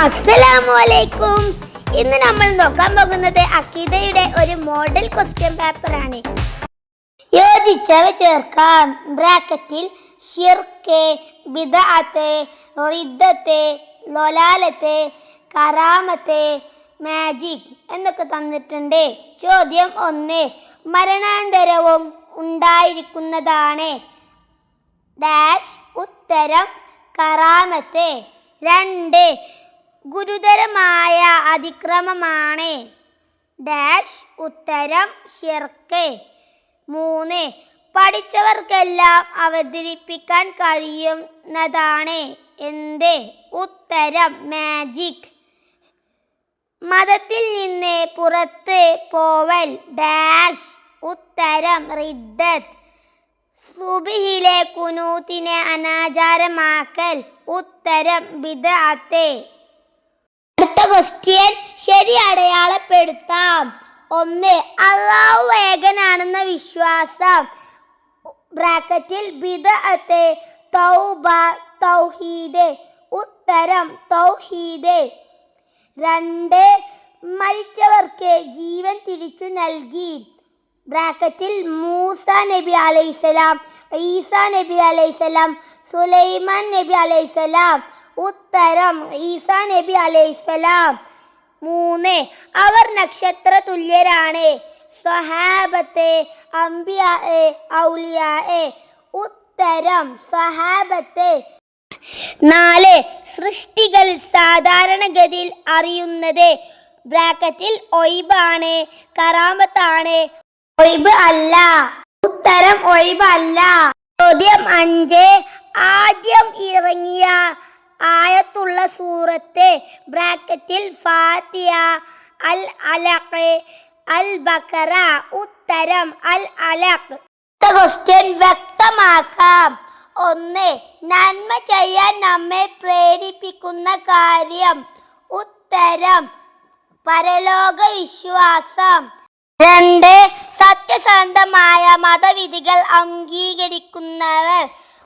അസ്സലാമു അലൈക്കും ഇന്ന് നമ്മൾ നോക്കാൻ പോകുന്നത് അക്കിതയുടെ ഒരു മോഡൽ ക്വസ്റ്റ്യൻ പേപ്പർ ആണ്. യോജിച്ചവ ചേർക്കാം. ബ്രാക്കറ്റിൽ ഷിർക്കെ ലൊലാലത്ത് കറാമത്ത് മാജിക് എന്നൊക്കെ തന്നിട്ടുണ്ട്. ചോദ്യം ഒന്ന് മരണാന്തരവും ഉണ്ടായിരിക്കുന്നതാണ്. ഡാഷ് ഉത്തരം കറാമത്തെ. രണ്ട് ഗുരുതരമായ അതിക്രമമാണ്. ഡാഷ് ഉത്തരം ഷിർക്ക്. മൂന്ന് പഠിച്ചവർക്കെല്ലാം അവതരിപ്പിക്കാൻ കഴിയുന്നതാണ്. എന്ത്? ഉത്തരം മാജിക്. മതത്തിൽ നിന്ന് പുറത്ത് പോവൽ. ഡാഷ് ഉത്തരം റിദ്ദത്ത്. സുബിഹിലെ കുനൂത്തിനെ അനാചാരമാക്കൽ. ഉത്തരം ബിദഅത്ത്. ക്വസ്റ്റ്യൻ ശരി അടയാളപ്പെടുത്താം. ഒന്ന് അള്ളാഹു വേഗനാണെന്ന വിശ്വാസം. ബ്രാക്കറ്റിൽ ബിദഅത്തെ തൗബ തൗഹീദ്. ഉത്തരം തൗഹീദ്. രണ്ട് മരിച്ചവർക്ക് ജീവൻ തിരിച്ചു നൽകി. ബ്രാക്കറ്റിൽ മൂസ നബി അലൈസലാം ഈസ നബി അലൈസലാം സുലൈമാൻ നബി അലൈസലാം ഉത്തരം ഈസ നബി അലൈസലാം മൂന്ന് അവർ നക്ഷത്ര തുല്യരാണ്. സ്വഹാബത്തെ അമ്പിയെ ഔലിയ ഉത്തരം സ്വഹാബത്തെ. നാല് സൃഷ്ടികൾ സാധാരണഗതിയിൽ അറിയുന്നത് ബ്രാക്കറ്റിൽ ഒയ്ബാണ് കറാമത്താണ്. ഒയ്ബ് അല്ല. ഉത്തരം ഒഴിവല്ല. ചോദ്യം അഞ്ച്. ആദ്യം ഇറങ്ങിയ ആയത്തുള്ള സൂറത്ത് ബ്രാക്കറ്റിൽ ഫാത്തിയ അൽ അലഖ് അൽ ബക്കറ ഉത്തരം അൽ അലഖ്. ക്വസ്റ്റ്യൻ വ്യക്തമാക്കാം. ഒന്ന് നന്മ ചെയ്യാൻ നമ്മെ പ്രേരിപ്പിക്കുന്ന കാര്യം. ഉത്തരം പരലോക വിശ്വാസം. രണ്ട് സത്യസന്ധമായ മതവിധികൾ അംഗീകരിക്കുന്നവർ.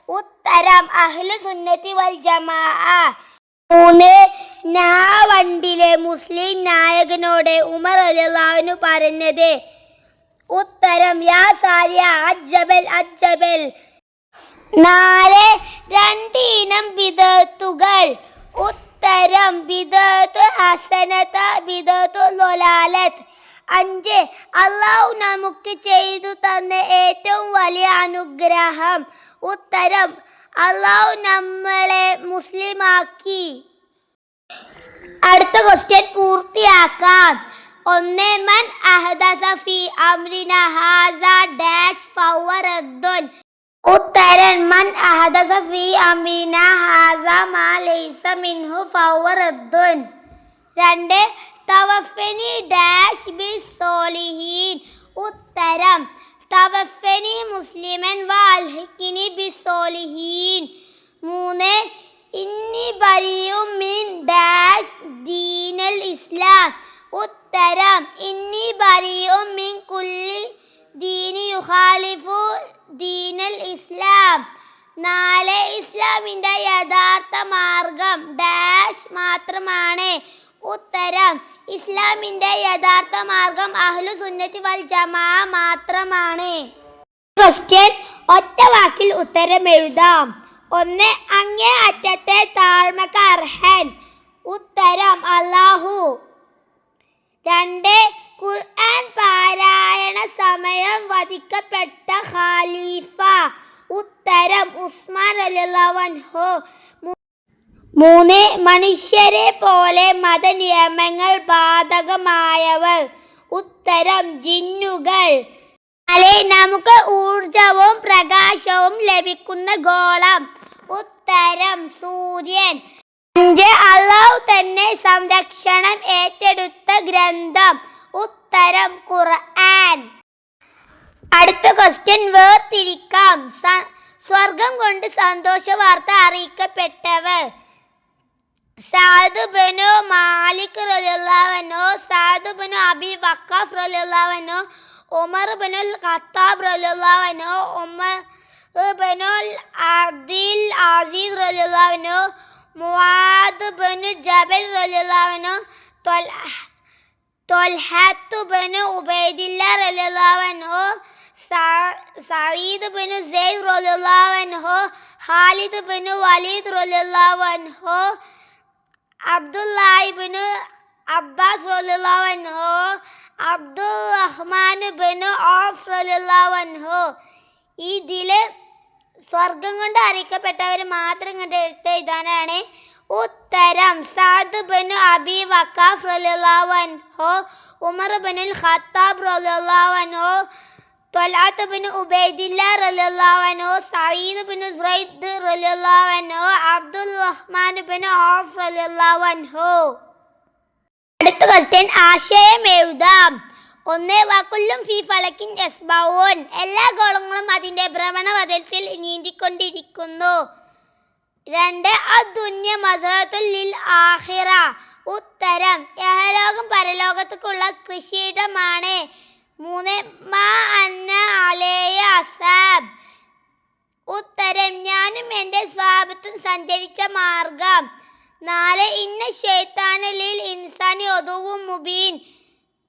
ഉത്തരം അഹ്ലു സുന്നത്തി വൽ ജമാ മൂന്ന് നാവണ്ടിലെ മുസ്ലിം നായകനോട് ഉമർ അലിള്ളാവിനു പറഞ്ഞത്. ഉത്തരം യാ സാരിയ അജ്ജബൽ അജ്ജബൽ. നാല് രണ്ട് ഇനം ബിദത്തുകൾ. ഉത്തരം ബിദത്ത് ഹസനത ബിദത്തു ലൊലാലത്ത് അഞ്ച്. അള്ളാഹു നമുക്ക് ചെയ്തു തന്ന ഏറ്റവും വലിയ അനുഗ്രഹം. ഉത്തരം. അള്ളാഹു നമ്മളെ മുസ്ലിമാക്കി. അടുത്ത ക്വസ്റ്റ്യൻ പൂർത്തിയാക്കാം. ഒന്ന് മൻ അഹദസ ഫി അംരിന ഹാസ ഡാഷ് ഫവറദ്ദുൻ ഉത്തരൻ മൻ അഹദസ ഫി അംരിന ഹാസ മാ ലൈസ മിൻഹു ഫവറദ്ദുൻ രണ്ട് തവഫനി ഡാഷ് ബി സോലിഹീൻ. ഉത്തരം തവഫനി മുസ്ലിമൻ വാൽഹിക്കിനി ബി സോലിഹീൻ. മൂന്ന് ഇന്നി ബരിയും മിൻ ഡാഷ് ദീനൽ ഇസ്ലാം. ഉത്തരം ഇന്നി ബരിയും മിൻ കുല്ലി ദീനി യുഖാലിഫു ദീനൽ ഇസ്ലാം. നാല് ഇസ്ലാമിന്റെ യഥാർത്ഥ മാർഗം ഡാഷ് മാത്രമാണ്. ഉത്തരം. ഇസ്ലാമിന്റെ യഥാർത്ഥ മാർഗം അഹ്ലു സുന്നത്തി വൽ ജമാ മാത്രമാണ്. ക്വസ്റ്റ്യൻ ഒറ്റ വാക്കിൽ ഉത്തരം എഴുതാം. ഒന്ന് അങ്ങേ അറ്റത്തെ താഴ്മക്ക് അർഹൻ. ഉത്തരം അല്ലാഹു. രണ്ട് ഖുർആൻ പാരായണ സമയം വധിക്കപ്പെട്ട ഖാലിഫ. ഉത്തരം ഉസ്മാൻ അലിഹു മൂന്ന് മനുഷ്യരെ പോലെ മതനിയമങ്ങൾ ബാധകമായവർ. ഉത്തരം ജിന്നുകൾ. നാല് നമുക്ക് ഊർജവും പ്രകാശവും ലഭിക്കുന്ന ഗോളം. ഉത്തരം സൂര്യൻ. അഞ്ച് അള്ളാഹു തന്നെ സംരക്ഷണം ഏറ്റെടുത്ത ഗ്രന്ഥം. ഉത്തരം ഖുർആൻ. അടുത്ത ക്വസ്റ്റ്യൻ വേർതിരിക്കാം. സ്വർഗം കൊണ്ട് സന്തോഷ വാർത്ത അറിയിക്കപ്പെട്ടവർ. സാദ് ബനു മാലിക് റലിയുള്ളവനോ സാദ് ബനു അബി വക്കാഫ് റലിയുള്ളവനോ ഉമർ ബനുൽ ഖത്താബ് റലിയുള്ളവനോ ഉമർ ബനുൽ അദിൽ അസീസ് റലിയുള്ളവനോ മുവാദ് ബനു ജബൽ റളിയല്ലാഹു ത്വൽഹ ബനു ഉബൈദില്ല റളിയല്ലാഹു അൻഹു സ- ബിനു സെയ്ദ് അൻഹു ഖാലിദ് ബിനു വലീദ് റളിയല്ലാഹു അൻഹു അബ്ദുല്ലാഹി ബിനു അബ്ബാസ് റളിയല്ലാഹു അൻഹു അബ്ദുൽ റഹ്മാൻ ബിന് ഓഫ് അൻഹു. ദിൽ സ്വർഗം കൊണ്ട് അറിയിക്കപ്പെട്ടവർ മാത്രം കണ്ട് എടുത്ത എഴുതാനാണ് ഉത്തരം. സാദ് ബിനു അബി വക്കാഫ് റളിയല്ലാഹു അൻഹു ഉമർ ബിനുൽ ഖത്താബ് റളിയല്ലാഹു അൻഹു ത്വലാത്ത് ബിൻ ഉബൈദില്ല റളിയല്ലാഹു അൻഹു സഈദ് ബിൻ സുറൈദ് അൻഹു അബ്ദുൽ റഹ്മാൻ ബിൻ ഔഫ് റളിയല്ലാഹു അൻഹു അടുത്ത ക്വസ്റ്റ്യൻ ആശയം എഴുതാം. ഒന്ന് വക്കുല്ലും ഫി ഫലക്കിൻ യസ്ബൗൻ എല്ലാ ഗോളങ്ങളും അതിന്റെ ഭ്രമണപഥത്തിൽ നീന്തിക്കൊണ്ടിരിക്കുന്നു. രണ്ട് അദുന്യ മസറത്തുൽ ലിൽ ആഖിറ ഉത്തരം യഹലോകം പരലോകത്തേക്കുള്ള കൃഷിയിടമാണ്. മൂന്ന് മാ അന്ന അലേയ അസാബ്. ഉത്തരം ഞാനും എന്റെ സ്വാപത്തും സഞ്ചരിച്ച മാർഗം. നാല് ഇന്ന ഷെയ്ത്താനിൽ ഇൻസാനി ഒതുവും മുബീൻ.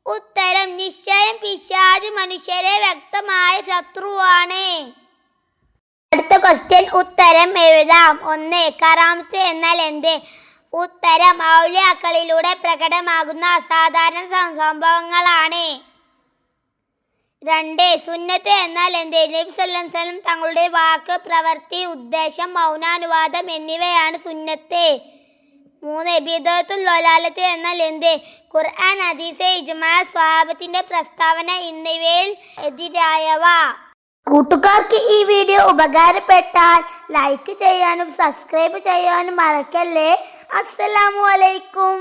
ഉത്തരം നിശ്ചയം പിശാജ് മനുഷ്യരെ വ്യക്തമായ ശത്രുവാണ്. അടുത്ത ക്വസ്റ്റ്യൻ ഉത്തരം എഴുതാം. ഒന്ന് കറാമത്ത് എന്നാൽ എന്ത്? ഉത്തരം ഔലിയാക്കളിലൂടെ പ്രകടമാകുന്ന അസാധാരണ സംഭവങ്ങളാണ്. രണ്ട് സുന്നത്ത് എന്നാൽ എന്ത് നബി സല്ലല്ലാഹു സ്വലം തങ്ങളുടെ വാക്ക് പ്രവൃത്തി ഉദ്ദേശം മൗനാനുവാദം എന്നിവയാണ് സുന്നത്ത്. മൂന്ന് ബിദത്തുൽ ലൊലാലത്ത് എന്നാൽ എന്ത്? ഖുർആൻ ഹദീസ് ഇജ്മാ സ്വാബത്തിന്റെ പ്രസ്താവന എന്നിവയിൽ എതിരായവ. കൂട്ടുകാർക്ക് ഈ വീഡിയോ ഉപകാരപ്പെട്ടാൽ ലൈക്ക് ചെയ്യാനും സബ്സ്ക്രൈബ് ചെയ്യാനും മറക്കല്ലേ. അസ്സലാമു അലൈക്കും.